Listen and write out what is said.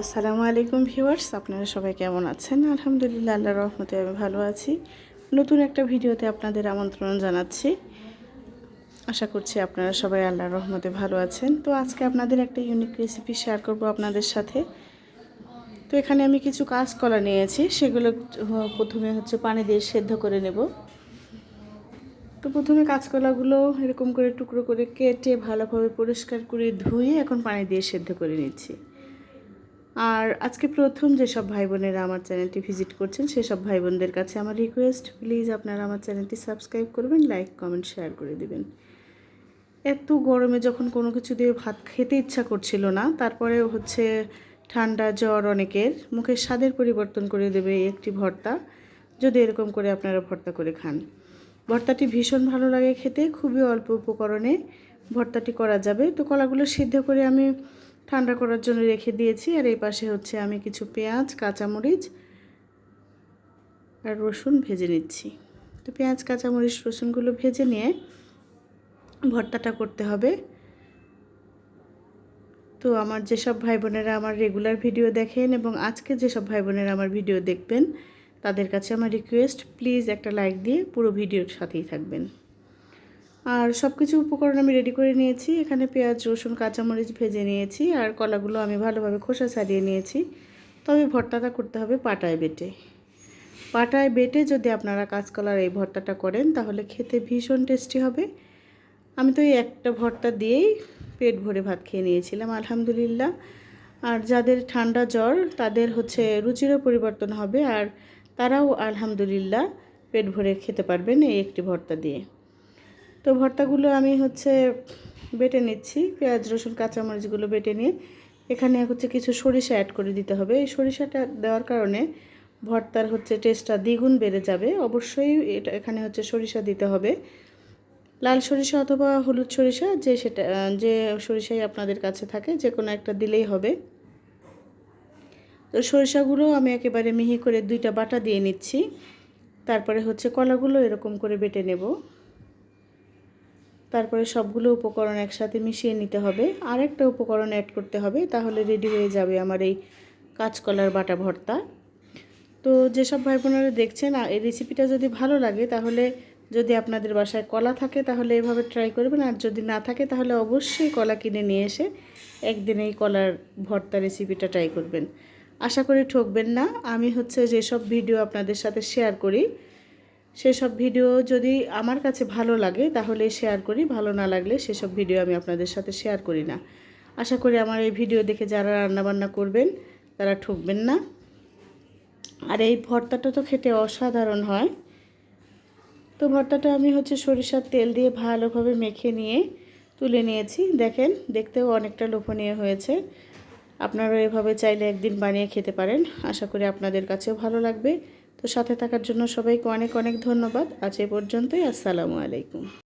আসসালামু আলাইকুম ভিউয়ার্স, আপনারা সবাই কেমন আছেন? আলহামদুলিল্লাহ আল্লাহ রহমতে আমি ভালো আছি। নতুন একটা ভিডিওতে আপনাদের আমন্ত্রণ জানাচ্ছি। আশা করছি আপনারা সবাই আল্লাহর রহমতে ভালো আছেন। তো আজকে আপনাদের একটা ইউনিক রেসিপি শেয়ার করব আপনাদের সাথে। তো এখানে আমি কিছু কাঁচকলা নিয়েছি, সেগুলো প্রথমে হচ্ছে পানি দিয়ে সেদ্ধ করে নেব। তো প্রথমে কাঁচকলাগুলো এরকম করে টুকরো করে কেটে ভালোভাবে পরিষ্কার করে ধুয়ে এখন পানি দিয়ে সেদ্ধ করে নিচ্ছি। আর আজকে প্রথম যেসব ভাই বোনেরা আমার চ্যানেলটি ভিজিট করছেন, সেসব ভাই বোনদের কাছে আমার রিকোয়েস্ট প্লিজ আপনারা আমার চ্যানেলটি সাবস্ক্রাইব করবেন লাইক কমেন্ট শেয়ার করে দিবেন। এত গরমে যখন কোনো কিছু দিয়ে ভাত খেতে ইচ্ছা করছিল না তারপরে হচ্ছে ঠান্ডা জ্বর অনেকের, মুখের স্বাদের পরিবর্তন করে দেবে একটি ভর্তা। যদি এরকম করে আপনারা ভর্তা করে খান। ভর্তাটি ভীষণ ভালো লাগে খেতে, খুবই অল্প উপকরণে ভর্তাটি করা যাবে। তো কলাগুলো সিদ্ধ করে আমি ঠান্ডা করার জন্য রেখে দিয়েছি। আর এই পাশে হচ্ছে আমি কিছু পেঁয়াজ, কাঁচামরিচ আর রসুন ভেজে নিচ্ছি। তো পেঁয়াজ, কাঁচামরিচ, রসুনগুলো ভেজে নিয়ে ভর্তাটা করতে হবে। তো আমার যেসব ভাই বোনেরা আমার রেগুলার ভিডিও দেখেন এবং আজকে যেসব ভাই বোনেরা আমার ভিডিও দেখবেন, তাদের কাছে আমার রিকোয়েস্ট, প্লিজ একটা লাইক দিয়ে পুরো ভিডিওর সাথেই থাকবেন। আর সব কিছু উপকরণ আমি রেডি করে নিয়েছি। এখানে পেঁয়াজ, রসুন, কাঁচামরিচ ভেজে নিয়েছি আর কলাগুলো আমি ভালোভাবে খোসা ছাড়িয়ে নিয়েছি। তবে ভর্তাটা করতে হবে পাটায় বেটে। পাটায় বেটে যদি আপনারা কাঁচকলার এই ভর্তাটা করেন, তাহলে খেতে ভীষণ টেস্টি হবে। আমি তো এই একটা ভর্তা দিয়েই পেট ভরে ভাত খেয়ে নিয়েছিলাম, আলহামদুলিল্লাহ। আর যাদের ঠান্ডা জ্বর, তাদের হচ্ছে রুচিরও পরিবর্তন হবে আর তারাও আলহামদুলিল্লাহ পেট ভরে খেতে পারবেন এই একটি ভর্তা দিয়ে। তো ভর্তাগুলো আমি হচ্ছে বেটে নিচ্ছি। পেঁয়াজ, রসুন, কাঁচামরিচগুলো বেটে নিয়ে এখানে হচ্ছে কিছু সরিষা অ্যাড করে দিতে হবে। এই সরিষাটা দেওয়ার কারণে ভর্তার হচ্ছে টেস্টটা দ্বিগুণ বেড়ে যাবে। অবশ্যই এটা এখানে হচ্ছে সরিষা দিতে হবে। লাল সরিষা অথবা হলুদ সরিষা যে সেটা, যে সরিষাই আপনাদের কাছে থাকে, যে কোনো একটা দিলেই হবে। তো সরিষাগুলো আমি একেবারে মিহি করে দুইটা বাটা দিয়ে নিচ্ছি। তারপরে হচ্ছে কলাগুলো এরকম করে বেটে নেব। তারপরে সবগুলো উপকরণ একসাথে মিশিয়ে নিতে হবে। আর একটা উপকরণ অ্যাড করতে হবে, তাহলে রেডি হয়ে যাবে আমার এই কাঁচকলার বাটা ভর্তা। তো যেসব ভাই বোনেরা দেখছেন এই রেসিপিটা যদি ভালো লাগে, তাহলে যদি আপনাদের বাসায় কলা থাকে, তাহলে এভাবে ট্রাই করবেন। আর যদি না থাকে, তাহলে অবশ্যই কলা কিনে নিয়ে এসে একদিন এই কলার ভর্তা রেসিপিটা ট্রাই করবেন। আশা করি ঠকবেন না। আমি হচ্ছে যেসব ভিডিও আপনাদের সাথে শেয়ার করি সেসব ভিডিও যদি আমার কাছে ভালো লাগে, তাহলে শেয়ার করি। ভালো না লাগলে সেসব ভিডিও আমি আপনাদের সাথে শেয়ার করি না। আশা করি আমার এই ভিডিও দেখে যারা রান্নাবান্না করবেন, তারা ঠকবেন না। আর এই ভর্তাটা তো খেতে অসাধারণ হয়। তো ভর্তাটা আমি হচ্ছে সরিষার তেল দিয়ে ভালোভাবে মেখে নিয়ে তুলে নিয়েছি। দেখেন, দেখতেও অনেকটা লোভনীয় হয়েছে। আপনারা এভাবে চাইলে একদিন বানিয়ে খেতে পারেন। আশা করি আপনাদের কাছেও ভালো লাগবে। তো সাথে থাকার জন্য সবাইকে অনেক অনেক ধন্যবাদ। আজ এ পর্যন্তই আসসালামু আলাইকুম।